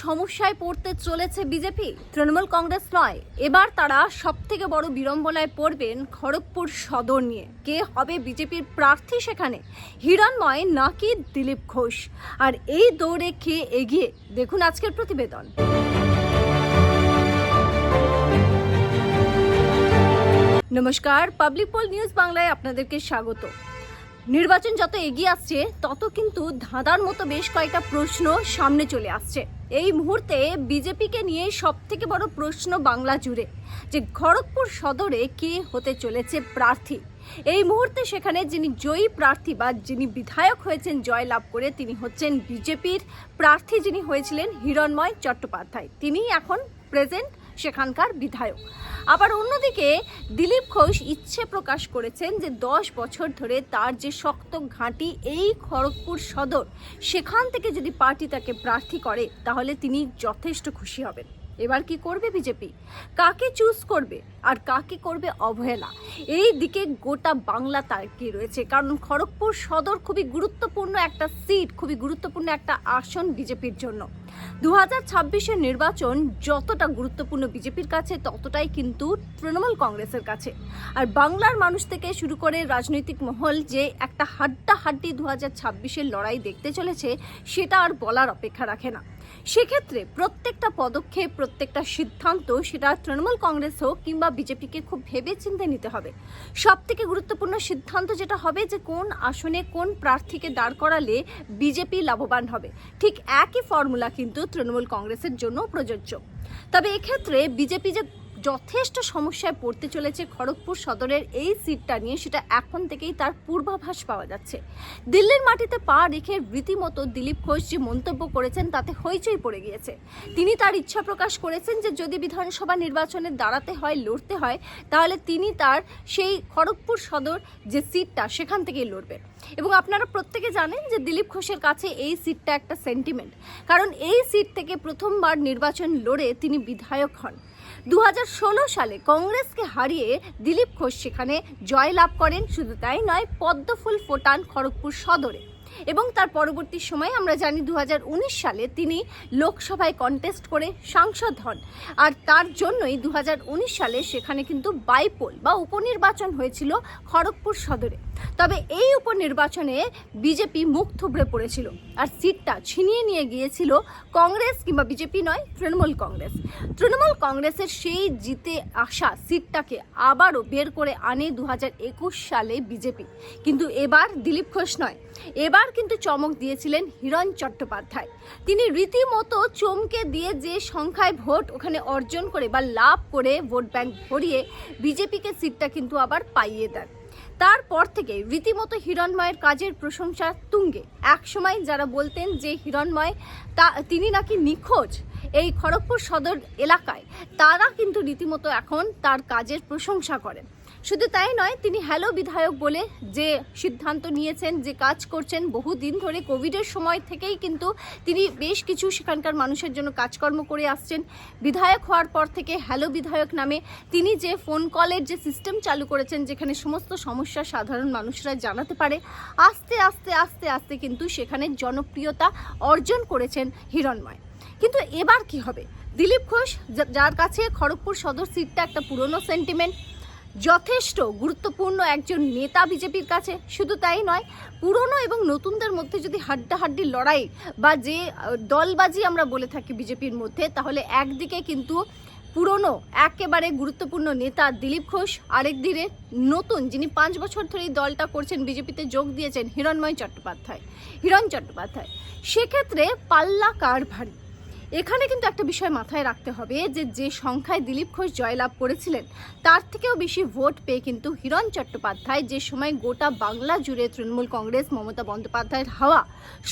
সমস্যায় পড়তে চলেছে বিজেপি। তৃণমূল কংগ্রেস নয়। এবার তারা সব থেকে বড় বিড়ম্বনায় পড়বেন খড়গপুর সদর নিয়ে। কে হবে বিজেপির প্রার্থী সেখানে? হিরণময় নাকি দিলীপ ঘোষ? আর এই দৌড়ে কে এগিয়ে? দেখুন আজকের প্রতিবেদন। নমস্কার, পাবলিক পোল নিউজ বাংলায় আপনাদেরকে স্বাগত। নির্বাচন যত এগিয়ে আসছে, তত কিন্তু ধাঁধার মতো বেশ কয়েকটা প্রশ্ন সামনে চলে আসছে। এই মুহূর্তে বিজেপিকে নিয়ে সব থেকে বড় প্রশ্ন বাংলা জুড়ে, যে খড়গপুর সদরে কে হতে চলেছে প্রার্থী? এই মুহূর্তে সেখানে যিনি জয়ী প্রার্থী বা যিনি বিধায়ক হয়েছেন জয় লাভ করে তিনি হচ্ছেন বিজেপির প্রার্থী যিনি হয়েছিলেন হিরণময় চট্টোপাধ্যায়। তিনি এখন প্রেজেন্ট সেখানকার বিধায়ক। আবার অন্যদিকে দিলীপ ঘোষ ইচ্ছে প্রকাশ করেছেন যে দশ বছর ধরে তার যে শক্ত ঘাঁটি এই খড়গপুর সদর, সেখান থেকে যদি পার্টি তাকে প্রার্থী করে, তাহলে তিনি যথেষ্ট খুশি হবেন। এবার কি করবে বিজেপি? কাকে চুজ করবে? আর কাকে করবে অবহেলা? এই দিকে গোটা বাংলা তাকিয়ে রয়েছে। কারণ খড়গপুর সদর খুবই গুরুত্বপূর্ণ একটা সিট খুবই গুরুত্বপূর্ণ একটা আসন বিজেপির জন্য। দু হাজার ছাব্বিশের নির্বাচন যতটা গুরুত্বপূর্ণ বিজেপির কাছে, ততটাই কিন্তু তৃণমূল কংগ্রেসের কাছে। আর বাংলার মানুষ থেকে শুরু করে রাজনৈতিক মহল যে একটা হাড্ডাহাড্ডি দু হাজার লড়াই দেখতে চলেছে, সেটা আর বলার অপেক্ষা রাখে না। সেক্ষেত্রে প্রত্যেকটা পদক্ষেপ, প্রত্যেকটা সিদ্ধান্ত সেটা তৃণমূল কংগ্রেস হোক কিংবা বিজেপিকে খুব ভেবে চিন্তে নিতে হবে। সব থেকে গুরুত্বপূর্ণ সিদ্ধান্ত যেটা হবে যে কোন আসনে কোন প্রার্থীকে দাঁড় করালে বিজেপি লাভবান হবে। ঠিক একই ফর্মুলা কিন্তু তৃণমূল কংগ্রেসের জন্য প্রযোজ্য। তবে এক্ষেত্রে বিজেপি যে যথেষ্ট সমস্যায় পড়তে চলেছে খড়গপুর সদরের এই সিটটা নিয়ে, সেটা এখন থেকেই তার পূর্বাভাস পাওয়া যাচ্ছে। দিল্লির মাটিতে পা রেখে রীতিমতো দিলীপ ঘোষ যে মন্তব্য করেছেন, তাতে হইচই পড়ে গিয়েছে। তিনি তার ইচ্ছা প্রকাশ করেছেন যে, যদি বিধানসভা নির্বাচনে দাঁড়াতে হয়, লড়তে হয়, তাহলে তিনি তার সেই খড়গপুর সদর যে সিটটা, সেখান থেকেই লড়বেন। এবং আপনারা প্রত্যেকে জানেন যে, দিলীপ ঘোষের কাছে এই সিটটা একটা সেন্টিমেন্ট কারণ এই সিট থেকে প্রথমবার নির্বাচন লড়ে তিনি বিধায়ক হন। দু হাজার ষোলো সালে কংগ্রেসকে হারিয়ে দিলীপ ঘোষ সেখানে জয় লাভ করেন। শুধু তাই নয়, পদ্মফুল ফোটান খড়গপুর সদরে। এবং তার পরবর্তী সময়ে আমরা জানি দু হাজার উনিশ সালে তিনি লোকসভায় কন্টেস্ট করে সাংসদ হন। আর তার জন্যই দুহাজার উনিশ সালে সেখানে কিন্তু বাইপোল বা উপনির্বাচন হয়েছিল খড়গপুর সদরে। তবে এই উপনির্বাচনে বিজেপি মুখ থুবড়ে পড়েছিল আর সিটটা ছিনিয়ে নিয়ে গিয়েছিল কংগ্রেস কিংবা বিজেপি নয়, তৃণমূল কংগ্রেস। তৃণমূল কংগ্রেসের সেই জিতে আসা সিটটাকে আবারও বের করে আনে দু হাজার একুশ সালে বিজেপি। কিন্তু এবার দিলীপ ঘোষ নয়। এবার কিন্তু চমক দিয়েছিলেন হিরণ চট্টোপাধ্যায়। তিনি রীতিমতো চমকে দিয়ে যে সংখ্যায় ভোট ওখানে অর্জন করে বা লাভ করে ভোট ব্যাংক ভরিয়ে বিজেপিকে সিটটা কিন্তু আবার পাইয়ে দেন। তারপর থেকে রীতিমতো হিরণময়ের কাজের প্রশংসা তুঙ্গে। একসময় যারা বলতেন যে হিরণময় তা, তিনি নাকি নিখোঁজ এই খড়গপুর সদর এলাকায়, তারা কিন্তু রীতিমতো এখন তার কাজের প্রশংসা করেন। শুধু তাই নয়, তিনি হ্যালো বিধায়ক বলে যে সিদ্ধান্ত নিয়েছেন, যে কাজ করছেন বহুদিন ধরে কোভিডের সময় থেকেই কিন্তু তিনি বেশ কিছু সেখানকার মানুষের জন্য কাজকর্ম করে আসছেন। বিধায়ক হওয়ার পর থেকে হ্যালো বিধায়ক নামে তিনি যে ফোন কলের যে সিস্টেম চালু করেছেন, যেখানে সমস্ত সমস্যা সাধারণ মানুষরা জানাতে পারে, আস্তে আস্তে আস্তে আস্তে কিন্তু সেখানে জনপ্রিয়তা অর্জন করেছেন হিরণময়। কিন্তু এবার কি হবে? দিলীপ ঘোষ যার কাছে খড়গপুর সদর সিটটা একটা পুরনো সেন্টিমেন্ট যথেষ্ট গুরুত্বপূর্ণ একজন নেতা বিজেপির কাছে। শুধু তাই নয়, পুরনো এবং নতুনদের মধ্যে যদি হাড্ডাহাড্ডি লড়াই বা যে দলবাজি আমরা বলে থাকি বিজেপির মধ্যে, তাহলে একদিকে কিন্তু পুরনো, একেবারে গুরুত্বপূর্ণ নেতা দিলীপ ঘোষ আরেক দিকে নতুন যিনি পাঁচ বছর ধরে এই দলটা করছেন, বিজেপিতে যোগ দিয়েছেন হিরণময় চট্টোপাধ্যায়, হিরণ চট্টোপাধ্যায়। সেক্ষেত্রে পাল্লা কার ভারী? এখানে কিন্তু একটা বিষয় মাথায় রাখতে হবে যে যে সংখ্যায় দিলীপ ঘোষ জয়লাভ করেছিলেন, তার থেকেও বেশি ভোট পেয়ে কিন্তু হিরণ চট্টোপাধ্যায় যে সময় গোটা বাংলা জুড়ে তৃণমূল কংগ্রেস, মমতা বন্দ্যোপাধ্যায়ের হাওয়া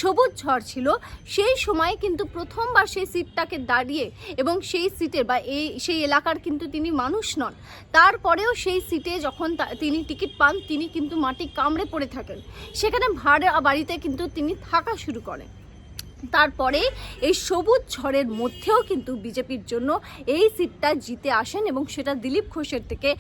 সবুজ ঝড় ছিল, সেই সময় কিন্তু প্রথমবার সেই সিটটাকে দাঁড়িয়ে এবং সেই সিটের বা এই, সেই এলাকার কিন্তু তিনি মানুষ নন। তারপরেও সেই সিটে যখন তিনি টিকিট পান, তিনি কিন্তু মাটি কামড়ে পড়ে থাকেন। সেখানে ভাড়া বাড়িতে কিন্তু তিনি থাকা শুরু করেন। তারপরে এই সবুজ ঝড়ের মধ্যেও কিন্তু বিজেপির জন্য এই সিটটা জিতে আসেন এবং সেটা দিলীপ ঘোষের থেকে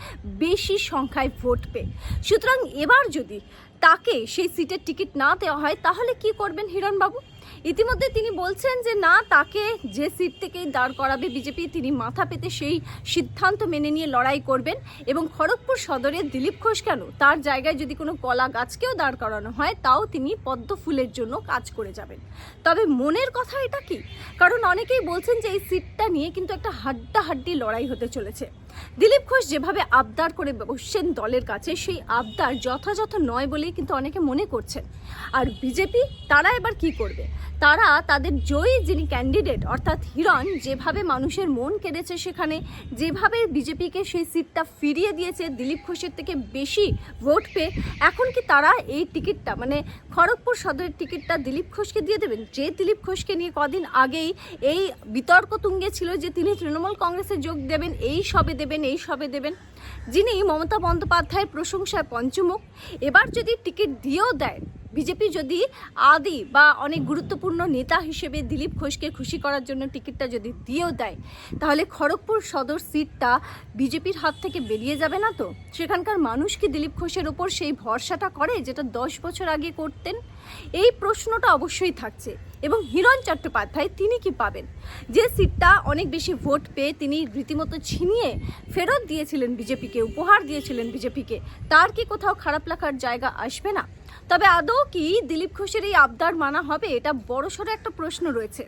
বেশি সংখ্যায় ভোট পেয়ে। সুতরাং এবার যদি তাকে সেই সিটের টিকিট না দেওয়া হয়, তাহলে কি করবেন হিরণবাবু? ইতিমধ্যে তিনি বলছেন যে না, তাকে যে সিট থেকেই দাঁড় করাবে বিজেপি, তিনি মাথা পেতে সেই সিদ্ধান্ত মেনে নিয়ে লড়াই করবেন। এবং খড়গপুর সদরে দিলীপ ঘোষ কেন? তার জায়গায় যদি কোনো কলা গাছকেও দাঁড় করানো হয়, তাও তিনি পদ্ম ফুলের জন্য কাজ করে যাবেন। তবে মনের কথা এটা কি? কারণ অনেকেই বলছেন যে এই সিটটা নিয়ে কিন্তু একটা হাড্ডাহাড্ডি লড়াই হতে চলেছে। দিলীপ ঘোষ যেভাবে আবদার করে বসছেন দলের কাছে, সেই আবদার যথাযথ নয় বলেই কিন্তু অনেকে মনে করছেন। আর বিজেপি, তারা এবার কি করবে? তারা তাদের জয়ী যিনি ক্যান্ডিডেট অর্থাৎ হিরণ, যেভাবে মানুষের মন কেড়েছে সেখানে, যেভাবে বিজেপিকে সেই সিটটা ফিরিয়ে দিয়েছে, দিলীপ ঘোষের থেকে বেশি ভোট পেয়ে, এখন কি তারা এই টিকিটটা মানে খড়গপুর সদরের টিকিটটা দিলীপ ঘোষকে দিয়ে দেবেন? যে দিলীপ ঘোষকে নিয়ে কদিন আগেই এই বিতর্ক তুঙ্গে ছিল যে তিনি তৃণমূল কংগ্রেসে যোগ দেবেন, এই সবে দেবেন এই সবে দেবেন। যিনি মমতা বন্দ্যোপাধ্যায়ের প্রশংসায় পঞ্চমুখ এবার যদি টিকিট দিয়েও দেয় বিজেপি যদি আদি বা অনেক গুরুত্বপূর্ণ নেতা হিসেবে দিলীপ ঘোষকে খুশি করার জন্য টিকিটটা যদি দিয়েও দেয়, তাহলে খড়গপুর সদর সিটটা বিজেপির হাত থেকে বেরিয়ে যাবে না তো? সেখানকার মানুষ কি দিলীপ ঘোষের ওপর সেই ভরসাটা করে যেটা দশ বছর আগে করতেন? এই প্রশ্নটা অবশ্যই থাকছে। এবং হিরণ চট্টোপাধ্যায় তিনি কি পাবেন? যে সিটটা অনেক বেশি ভোট পেয়ে তিনি রীতিমতো ছিনিয়ে ফেরত দিয়েছিলেন বিজেপিকে, উপহার দিয়েছিলেন বিজেপিকে, তার কি কোথাও খারাপ লাগার জায়গা আসবে না? তবে আদৌ কি দিলীপ ঘোষের এই আবদার মানা হবে, এটা বড়সড় একটা প্রশ্ন রয়েছে।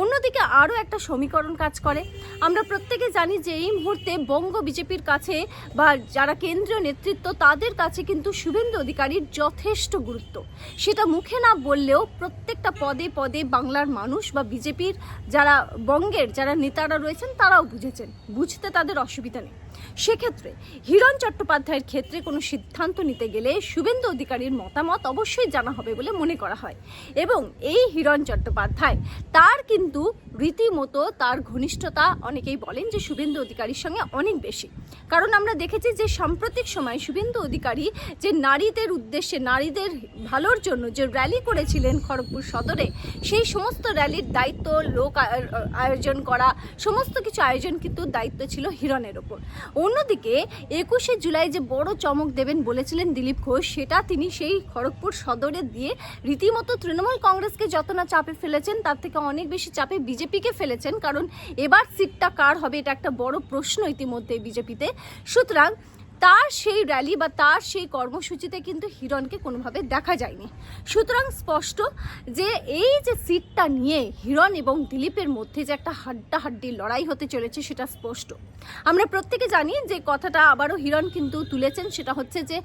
অন্যদিকে আরও একটা সমীকরণ কাজ করে। আমরা প্রত্যেকে জানি যে এই মুহূর্তে বঙ্গ বিজেপির কাছে বা যারা কেন্দ্রীয় নেতৃত্ব, তাদের কাছে কিন্তু শুভেন্দু অধিকারীর যথেষ্ট গুরুত্ব। সেটা মুখে না বললেও প্রত্যেকটা পদে পদে বাংলার মানুষ বা বিজেপির যারা বঙ্গের যারা নেতারা রয়েছেন, তারাও বুঝেছেন। বুঝতে তাদের অসুবিধা নেই। সেক্ষেত্রে হিরণ চট্টোপাধ্যায়ের ক্ষেত্রে কোনো সিদ্ধান্ত নিতে গেলে শুভেন্দু অধিকারীর মতামত অবশ্যই জানা হবে বলে মনে করা হয়। এবং এই হিরণ চট্টোপাধ্যায়, তার কিন্তু রীতিমতো তার ঘনিষ্ঠতা অনেকেই বলেন যে শুভেন্দু অধিকারীর সঙ্গে অনেক বেশি। কারণ আমরা দেখেছি যে সাম্প্রতিক সময় শুভেন্দু অধিকারী যে নারীদের উদ্দেশ্যে, নারীদের ভালোর জন্য যে র্যালি করেছিলেন খড়গপুর সদরে, সেই সমস্ত র্যালির দায়িত্ব, লোক আয়োজন করা, সমস্ত কিছু আয়োজন কিন্তু দায়িত্ব ছিল হিরণের ওপর। অন্যদিকে একুশে জুলাই যে বড় চমক দেবেন বলেছিলেন দিলীপ ঘোষ, সেটা তিনি সেই খড়গপুর সদরে দিয়ে রীতিমতো তৃণমূল কংগ্রেসকে যত না চাপে ফেলেছেন, তার থেকে অনেক বেশি চাপে বিজেপিকে ফেলেছেন, কারণ এবার সিটটা কার হবে এটা একটা বড় প্রশ্ন ইতিমধ্যে বিজেপিতে। সুতরাং তার সেই র্যালি বা তার সেই কর্মসূচিতে কিন্তু হিরণকে কোনোভাবে দেখা যায়নি। সুতরাং স্পষ্ট যে এই যে সিটটা নিয়ে হিরণ এবং দিলীপের মধ্যে যে একটা হাড্ডাহাড্ডি লড়াই হতে চলেছে সেটা স্পষ্ট। আমরা প্রত্যেকে জানি যে কথাটা আবারও হিরণ কিন্তু তুলেছেন, সেটা হচ্ছে যে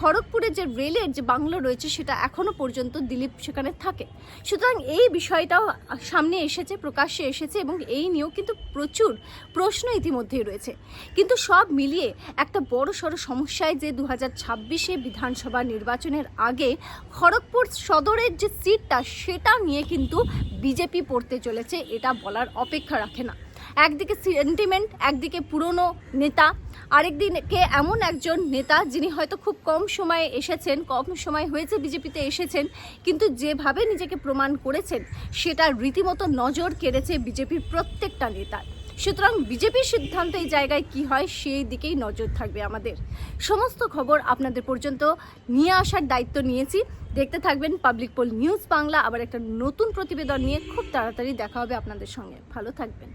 খড়গপুরের যে রেলের যে বাংলো রয়েছে সেটা এখনও পর্যন্ত দিলীপ সেখানে থাকে। সুতরাং এই বিষয়টাও সামনে এসেছে, প্রকাশ্যে এসেছে এবং এই নিয়েও কিন্তু প্রচুর প্রশ্ন ইতিমধ্যেই রয়েছে। কিন্তু সব মিলিয়ে একটা বড় সড়ো সমস্যায় যে দু হাজার ছাব্বিশে বিধানসভা নির্বাচনের আগে খড়গপুর সদরের যে সিটটা সেটা নিয়ে কিন্তু বিজেপি পড়তে চলেছে, এটা বলার অপেক্ষা রাখে না। একদিকে সেন্টিমেন্ট একদিকে পুরনো নেতা, আরেকদিকে এমন একজন নেতা যিনি হয়তো খুব কম সময়ে এসেছেন, কম সময় হয়েছে বিজেপিতে এসেছেন, কিন্তু যেভাবে নিজেকে প্রমাণ করেছেন, সেটা রীতিমতো নজর কেড়েছে বিজেপির প্রত্যেকটা নেতার। সুতরাং বিজেপির সিদ্ধান্ত এই জায়গায় কি হয় সেই দিকেই নজর থাকবে আমাদের। সমস্ত খবর আপনাদের পর্যন্ত নিয়ে আসার দায়িত্ব নিয়েছি। দেখতে থাকবেন পাবলিক পোল নিউজ বাংলা। আবার একটা নতুন প্রতিবেদন নিয়ে খুব তাড়াতাড়ি দেখা হবে আপনাদের সঙ্গে। ভালো থাকবেন।